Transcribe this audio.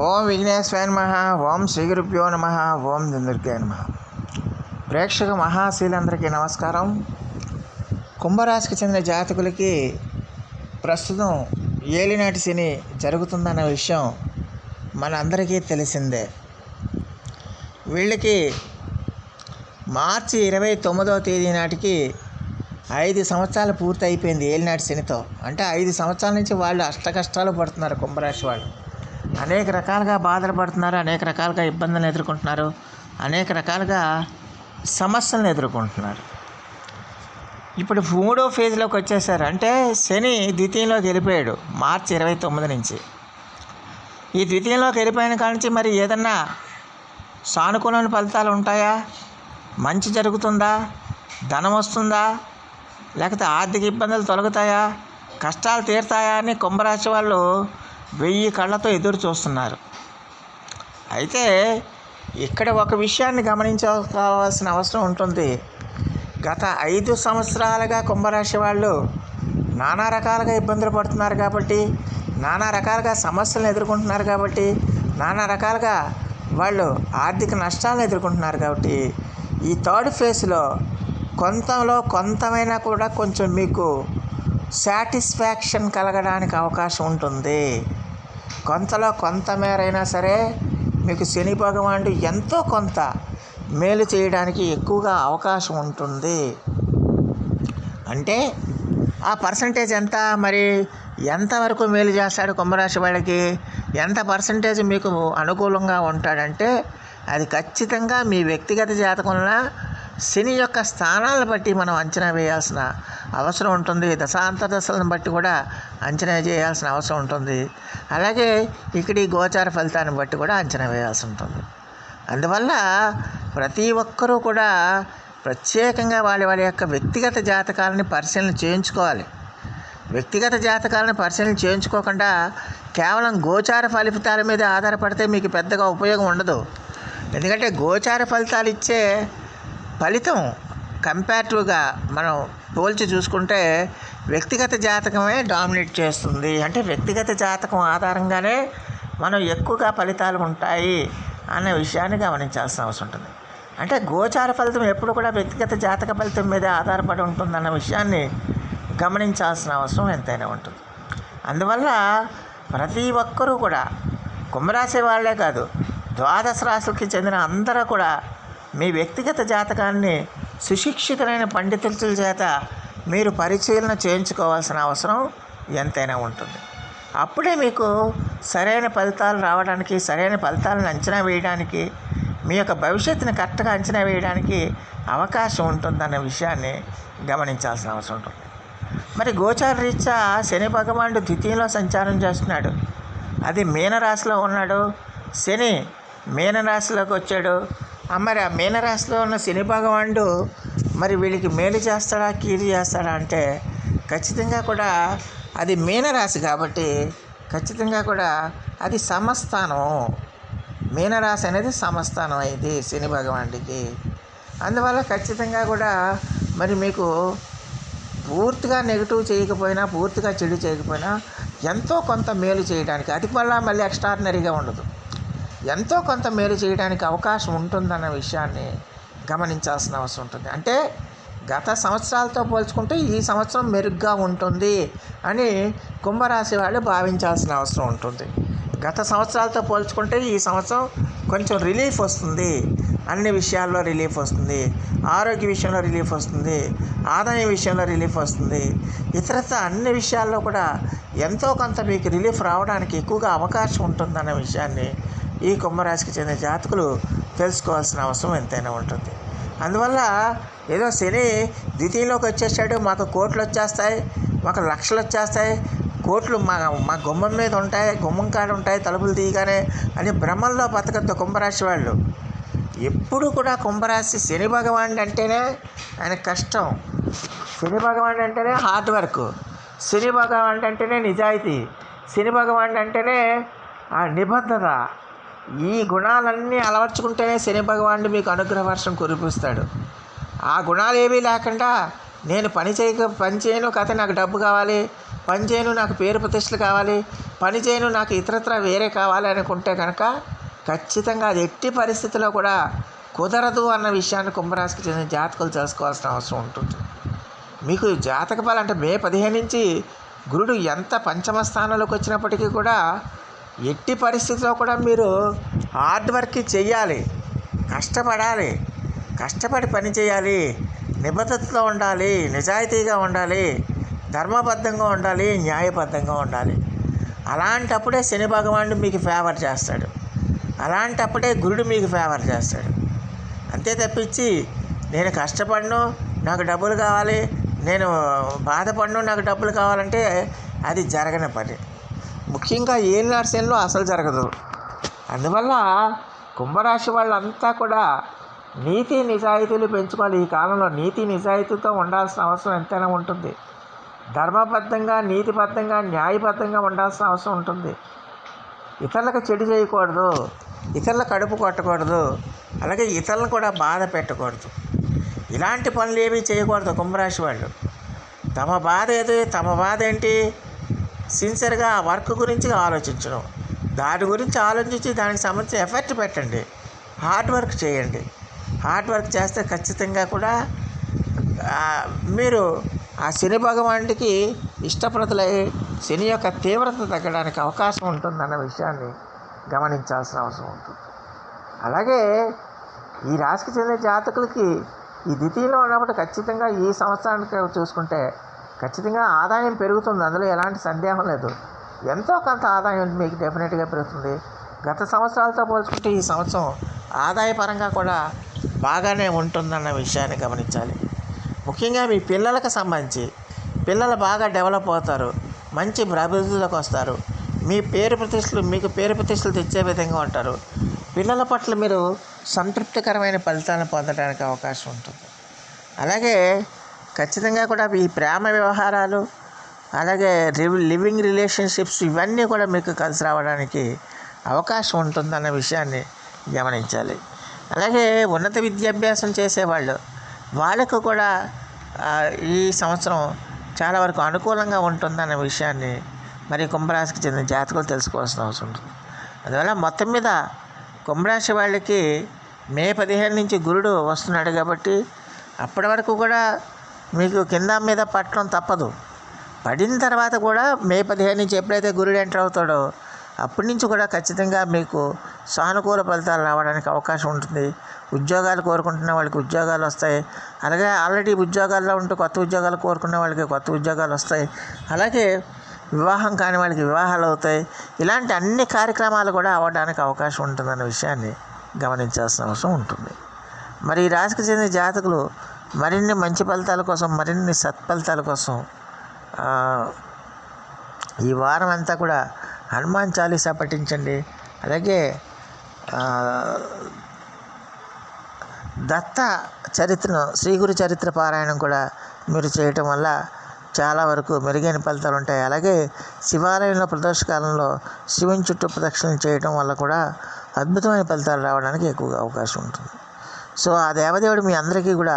ఓం విఘ్నేశ్వర నమ ఓం శ్రీ గురుభ్యో నమ ఓం దుందుర్గే నమ. ప్రేక్షక మహాశీలందరికీ నమస్కారం. కుంభరాశికి చెందిన జాతకులకి ప్రస్తుతం ఏలినాటి శని జరుగుతుందన్న విషయం మనందరికీ తెలిసిందే. వీళ్ళకి మార్చి ఇరవై తొమ్మిదవ తేదీ నాటికి ఐదు సంవత్సరాలు పూర్తి అయిపోయింది ఏలినాటి శనితో. అంటే ఐదు సంవత్సరాల నుంచి వాళ్ళు అష్ట కష్టాలు పడుతున్నారు కుంభరాశి వాళ్ళు. అనేక రకాలుగా బాధలు పడుతున్నారు అనేక రకాలుగా ఇబ్బందులను ఎదుర్కొంటున్నారు అనేక రకాలుగా సమస్యలను ఎదుర్కొంటున్నారు. ఇప్పుడు మూడో ఫేజ్లోకి వచ్చేసారు. అంటే శని ద్వితీయంలోకి వెళ్ళిపోయాడు మార్చి ఇరవై తొమ్మిది నుంచి. ఈ ద్వితీయంలోకి వెళ్ళిపోయిన కాడ నుంచి మరి ఏదన్నా సానుకూలమైన ఫలితాలు ఉంటాయా? మంచి జరుగుతుందా? ధనం వస్తుందా? లేకపోతే ఆర్థిక ఇబ్బందులు తొలగుతాయా? కష్టాలు తీరుతాయా అని కుంభరాశి వాళ్ళు వెయ్యి కళ్ళతో ఎదురు చూస్తున్నారు. అయితే ఇక్కడ ఒక విషయాన్ని గమనించుకోవాల్సిన అవసరం ఉంటుంది. గత ఐదు సంవత్సరాలుగా కుంభరాశి వాళ్ళు నానా రకాలుగా ఇబ్బందులు పడుతున్నారు కాబట్టి నానా రకాలుగా సమస్యలను ఎదుర్కొంటున్నారు కాబట్టి నానా రకాలుగా వాళ్ళు ఆర్థిక నష్టాలను ఎదుర్కొంటున్నారు కాబట్టి ఈ థర్డ్ ఫేజ్లో కొంతలో కొంతమైనా కూడా కొంచెం మీకు సాటిస్ఫాక్షన్ కలగడానికి అవకాశం ఉంటుంది. కొంతలో కొంత మేరైనా సరే మీకు శని భగవానుడు ఎంతో కొంత మేలు చేయడానికి ఎక్కువగా అవకాశం ఉంటుంది. అంటే ఆ పర్సంటేజ్ ఎంత? మరి ఎంతవరకు మేలు చేస్తాడు కుంభరాశి వాడికి ఎంత పర్సంటేజ్ మీకు అనుకూలంగా ఉంటాడంటే అది ఖచ్చితంగా మీ వ్యక్తిగత జాతకంలో శని యొక్క స్థానాలను బట్టి మనం అంచనా వేయాల్సిన అవసరం ఉంటుంది. దశాంతర దశలను బట్టి కూడా అంచనా చేయాల్సిన అవసరం ఉంటుంది. అలాగే ఇక్కడ ఈ గోచార ఫలితాన్ని బట్టి కూడా అంచనా వేయాల్సి ఉంటుంది. అందువల్ల ప్రతి ఒక్కరూ కూడా ప్రత్యేకంగా వాళ్ళ వాళ్ళ యొక్క వ్యక్తిగత జాతకాలని పరిశీలన చేయించుకోవాలి. వ్యక్తిగత జాతకాలను పరిశీలన చేయించుకోకుండా కేవలం గోచార ఫలితాల మీద ఆధారపడితే మీకు పెద్దగా ఉపయోగం ఉండదు. ఎందుకంటే గోచార ఫలితాలు ఇచ్చే ఫలితం కంపేరిటివ్గా మనం పోల్చి చూసుకుంటే వ్యక్తిగత జాతకమే డామినేట్ చేస్తుంది. అంటే వ్యక్తిగత జాతకం ఆధారంగానే మనం ఎక్కువగా ఫలితాలు ఉంటాయి అనే విషయాన్ని గమనించాల్సిన అవసరం ఉంటుంది. అంటే గోచార ఫలితం ఎప్పుడు కూడా వ్యక్తిగత జాతక ఫలితం మీద ఆధారపడి ఉంటుందన్న విషయాన్ని గమనించాల్సిన అవసరం ఎంతైనా ఉంటుంది. అందువల్ల ప్రతి ఒక్కరూ కూడా కుంభరాశి వాళ్ళే కాదు ద్వాదశ రాశులకి చెందిన అందరూ కూడా మీ వ్యక్తిగత జాతకాన్ని సుశిక్షితులైన పండితుల చేత మీరు పరిశీలన చేయించుకోవాల్సిన అవసరం ఎంతైనా ఉంటుంది. అప్పుడే మీకు సరైన ఫలితాలు రావడానికి సరైన ఫలితాలను అంచనా వేయడానికి మీ యొక్క భవిష్యత్తుని కరెక్ట్గా అంచనా వేయడానికి అవకాశం ఉంటుందన్న విషయాన్ని గమనించాల్సిన అవసరం ఉంటుంది. మరి గోచార రీత్యా శని భగవానుడు ద్వితీయంలో సంచారం చేస్తున్నాడు. అది మీనరాశిలో ఉన్నాడు. శని మీనరాశిలోకి వచ్చాడు. మరి ఆ మీనరాశిలో ఉన్న శని భగవానుడు మరి వీళ్ళకి మేలు చేస్తాడా కీడు చేస్తాడా అంటే ఖచ్చితంగా కూడా అది మీనరాశి కాబట్టి ఖచ్చితంగా కూడా అది సమస్థానం. మీనరాశి అనేది సమస్థానం అయింది శని భగవానుడికి. అందువల్ల ఖచ్చితంగా కూడా మరి మీకు పూర్తిగా నెగిటివ్ చేయకపోయినా పూర్తిగా చెడు చేయకపోయినా ఎంతో కొంత మేలు చేయడానికి అది మళ్ళీ మళ్ళీ ఎక్స్ట్రాడినరీగా ఉండదు. ఎంతో కొంత మేలు చేయడానికి అవకాశం ఉంటుందన్న విషయాన్ని గమనించాల్సిన అవసరం ఉంటుంది. అంటే గత సంవత్సరాలతో పోల్చుకుంటే ఈ సంవత్సరం మెరుగ్గా ఉంటుంది అని కుంభరాశి వాళ్ళు భావించాల్సిన అవసరం ఉంటుంది. గత సంవత్సరాలతో పోల్చుకుంటే ఈ సంవత్సరం కొంచెం రిలీఫ్ వస్తుంది. అన్ని విషయాల్లో రిలీఫ్ వస్తుంది. ఆరోగ్య విషయంలో రిలీఫ్ వస్తుంది. ఆదాయం విషయంలో రిలీఫ్ వస్తుంది. ఇతరత అన్ని విషయాల్లో కూడా ఎంతో కొంత మీకు రిలీఫ్ రావడానికి ఎక్కువగా అవకాశం ఉంటుందన్న విషయాన్ని ఈ కుంభరాశికి చెందిన జాతకులు తెలుసుకోవాల్సిన అవసరం ఎంతైనా ఉంటుంది. అందువల్ల ఏదో శని ద్వితీయంలోకి వచ్చేసాడు మాకు కోట్లు వచ్చేస్తాయి మాకు లక్షలు వచ్చేస్తాయి కోట్లు మా మా గుమ్మం మీద ఉంటాయి గుమ్మం కాడ ఉంటాయి తలుపులు తీయగానే అని బ్రహ్మల్లో బతకద్దు కుంభరాశి వాళ్ళు. ఎప్పుడు కూడా కుంభరాశి శని భగవానుడు అంటేనే ఆయన కష్టం. శని భగవానుడు అంటేనే హార్డ్ వర్క్. శని భగవానుడు అంటేనే నిజాయితీ. శని భగవానుడు అంటేనే ఆ నిబద్ధత. ఈ గుణాలన్నీ అలవర్చుకుంటేనే శని భగవానుడు మీకు అనుగ్రహ వర్షం కురిపిస్తాడు. ఆ గుణాలు ఏమీ లేకుండా నేను పని చేయక పని చేయను కథ నాకు డబ్బు కావాలి పని చేయను నాకు పేరు ప్రతిష్టలు కావాలి పని చేయను నాకు ఇతరత్ర వేరే కావాలి అనుకుంటే కనుక ఖచ్చితంగా అది ఎట్టి పరిస్థితిలో కూడా కుదరదు అన్న విషయాన్ని కుంభరాశికి చెందిన జాతకులు తెలుసుకోవాల్సిన అవసరం ఉంటుంది. మీకు జాతక ఫలం అంటే మే పదిహేను నుంచి గురుడు ఎంత పంచమ స్థానంలోకి వచ్చినప్పటికీ కూడా ఎట్టి పరిస్థితిలో కూడా మీరు హార్డ్ వర్క్ చేయాలి కష్టపడాలి కష్టపడి పని చేయాలి నిబద్ధతలో ఉండాలి నిజాయితీగా ఉండాలి ధర్మబద్ధంగా ఉండాలి న్యాయబద్ధంగా ఉండాలి. అలాంటప్పుడే శని భగవానుడు మీకు ఫేవర్ చేస్తాడు. అలాంటప్పుడే గురుడు మీకు ఫేవర్ చేస్తాడు. అంతే తప్పించి నేను కష్టపడను నాకు డబ్బులు కావాలి నేను బాధపడను నాకు డబ్బులు కావాలంటే అది జరగని పని. ముఖ్యంగా ఏలినాడు శనిలో అసలు జరగదు. అందువల్ల కుంభరాశి వాళ్ళంతా కూడా నీతి నిజాయితీలు పెంచుకోవాలి. ఈ కాలంలో నీతి నిజాయితీతో ఉండాల్సిన అవసరం ఎంతైనా ఉంటుంది. ధర్మబద్ధంగా నీతిబద్ధంగా న్యాయబద్ధంగా ఉండాల్సిన అవసరం ఉంటుంది. ఇతరులకు చెడు చేయకూడదు. ఇతరుల కడుపు కొట్టకూడదు. అలాగే ఇతరులను కూడా బాధ పెట్టకూడదు. ఇలాంటి పనులు ఏమీ చేయకూడదు కుంభరాశి వాళ్ళు. తమ బాధ ఏది? తమ బాధ ఏంటి? సిన్సియర్గా ఆ వర్క్ గురించి ఆలోచించడం. దాని గురించి ఆలోచించి దానికి సంబంధించి ఎఫెక్ట్ పెట్టండి. హార్డ్ వర్క్ చేయండి. హార్డ్ వర్క్ చేస్తే ఖచ్చితంగా కూడా మీరు ఆ శని భగవానుడికి ఇష్టప్రతులై శని యొక్క తీవ్రత తగ్గడానికి అవకాశం ఉంటుందన్న విషయాన్ని గమనించాల్సిన అవసరం ఉంటుంది. అలాగే ఈ రాశికి చెందిన జాతకులకి ఈ ద్వితీయంలో ఉన్నప్పుడు ఖచ్చితంగా ఈ సంవత్సరానికి చూసుకుంటే ఖచ్చితంగా ఆదాయం పెరుగుతుంది. అందులో ఎలాంటి సందేహం లేదు. ఎంతో కొంత ఆదాయం మీకు డెఫినెట్గా పెరుగుతుంది. గత సంవత్సరాలతో పోల్చుకుంటే ఈ సంవత్సరం ఆదాయపరంగా కూడా బాగానే ఉంటుందన్న విషయాన్ని గమనించాలి. ముఖ్యంగా మీ పిల్లలకు సంబంధించి పిల్లలు బాగా డెవలప్ అవుతారు. మంచి అభివృద్ధిలోకి వస్తారు. మీ పేరు ప్రతిష్టలు మీకు పేరు ప్రతిష్టలు తెచ్చే విధంగా ఉంటారు. పిల్లల పట్ల మీరు సంతృప్తికరమైన ఫలితాలను పొందడానికి అవకాశం ఉంటుంది. అలాగే ఖచ్చితంగా కూడా ఈ ప్రేమ వ్యవహారాలు అలాగే రివ్- లివింగ్ రిలేషన్షిప్స్ ఇవన్నీ కూడా మీకు కలిసి రావడానికి అవకాశం ఉంటుందన్న విషయాన్ని గమనించాలి. అలాగే ఉన్నత విద్యాభ్యాసం చేసేవాళ్ళు వాళ్ళకు కూడా ఈ సంవత్సరం చాలా వరకు అనుకూలంగా ఉంటుందన్న విషయాన్ని మరి కుంభరాశికి చెందిన జాతకులు తెలుసుకోవాల్సిన అవసరం ఉంటుంది. అందువల్ల మొత్తం మీద కుంభరాశి వాళ్ళకి మే పదిహేను నుంచి గురుడు వస్తున్నాడు కాబట్టి అప్పటి వరకు కూడా మీకు కింద మీద పట్టడం తప్పదు. పడిన తర్వాత కూడా మే పదిహేను నుంచి ఎప్పుడైతే గురుడు ఎంటర్ అవుతాడో అప్పటి నుంచి కూడా ఖచ్చితంగా మీకు సానుకూల ఫలితాలు రావడానికి అవకాశం ఉంటుంది. ఉద్యోగాలు కోరుకుంటున్న వాళ్ళకి ఉద్యోగాలు వస్తాయి. అలాగే ఆల్రెడీ ఉద్యోగాల్లో ఉంటూ కొత్త ఉద్యోగాలు కోరుకునే వాళ్ళకి కొత్త ఉద్యోగాలు వస్తాయి. అలాగే వివాహం కాని వాళ్ళకి వివాహాలు అవుతాయి. ఇలాంటి అన్ని కార్యక్రమాలు కూడా అవ్వడానికి అవకాశం ఉంటుందన్న విషయాన్ని గమనించాల్సిన అవసరం ఉంటుంది. మరి ఈ రాశికి చెందిన జాతకులు మరిన్ని మంచి ఫలితాల కోసం మరిన్ని సత్ఫలితాల కోసం ఈ వారం అంతా కూడా హనుమాన్ చాలీసా పఠించండి. అలాగే దత్త చరిత్రను శ్రీగురు చరిత్ర పారాయణం కూడా మీరు చేయటం వల్ల చాలా వరకు మెరుగైన ఫలితాలు ఉంటాయి. అలాగే శివాలయంలో ప్రదర్శకాలంలో శివుని చుట్టూ ప్రదక్షిణలు చేయటం వల్ల కూడా అద్భుతమైన ఫలితాలు రావడానికి ఎక్కువగా అవకాశం ఉంటుంది. సో ఆ దేవదేవుడు మీ అందరికీ కూడా